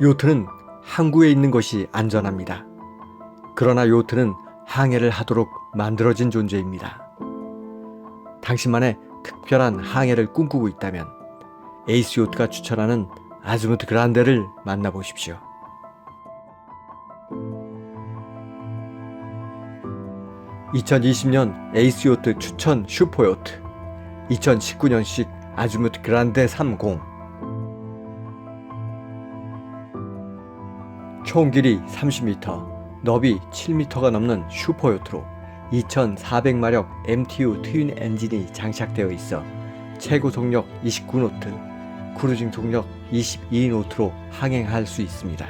요트는 항구에 있는 것이 안전합니다. 그러나 요트는 항해를 하도록 만들어진 존재입니다. 당신만의 특별한 항해를 꿈꾸고 있다면 에이스 요트가 추천하는 아즈무트 그란데를 만나보십시오. (2020년) 에이스 요트 추천 슈퍼 요트 2019년식 아즈무트 그란데 30 총 길이 30m, 너비 7m가 넘는 슈퍼요트로 2,400마력 MTU 트윈 엔진이 장착되어 있어 최고 속력 29노트, 크루징 속력 22노트로 항행할 수 있습니다.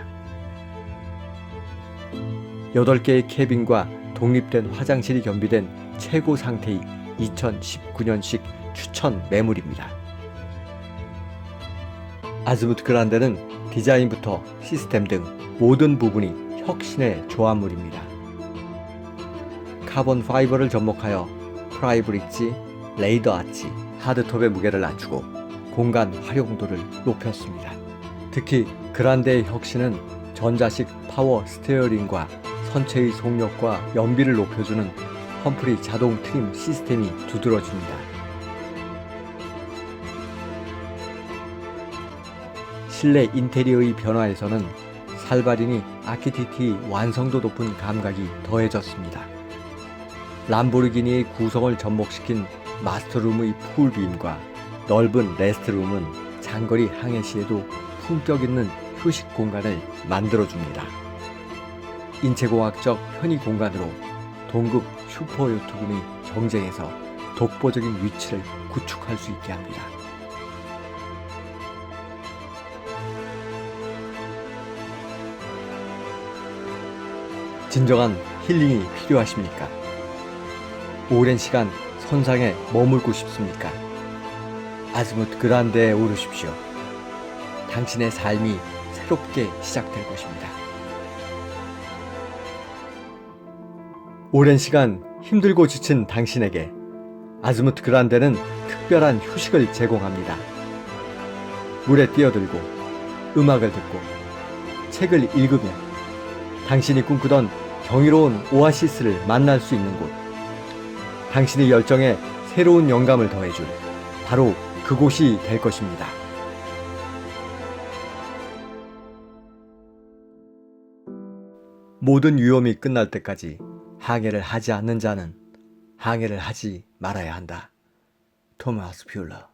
8개의 캐빈과 독립된 화장실이 겸비된 최고 상태의 2019년식 추천 매물입니다. 아즈무트 그란데는 디자인부터 시스템 등 모든 부분이 혁신의 조합물입니다. 카본 파이버를 접목하여 프라이브릿지, 레이더 아치, 하드톱의 무게를 낮추고 공간 활용도를 높였습니다. 특히 그란데의 혁신은 전자식 파워 스티어링과 선체의 속력과 연비를 높여주는 험프리 자동 트림 시스템이 두드러집니다. 실내 인테리어의 변화에서는 살바리니 아키티티 완성도 높은 감각이 더해졌습니다. 람보르기니의 구성을 접목시킨 마스터룸의 풀빔과 넓은 레스트룸은 장거리 항해 시에도 품격 있는 휴식 공간을 만들어줍니다. 인체공학적 편의 공간으로 동급 슈퍼 요트군의 경쟁에서 독보적인 위치를 구축할 수 있게 합니다. 진정한 힐링이 필요하십니까? 오랜 시간 선상에 머물고 싶습니까? 아즈무트 그란데에 오르십시오. 당신의 삶이 새롭게 시작될 것입니다. 오랜 시간 힘들고 지친 당신에게 아즈무트 그란데는 특별한 휴식을 제공합니다. 물에 뛰어들고 음악을 듣고 책을 읽으며 당신이 꿈꾸던 경이로운 오아시스를 만날 수 있는 곳. 당신의 열정에 새로운 영감을 더해줄 바로 그곳이 될 것입니다. 모든 위험이 끝날 때까지 항해를 하지 않는 자는 항해를 하지 말아야 한다. 토마스 퓨러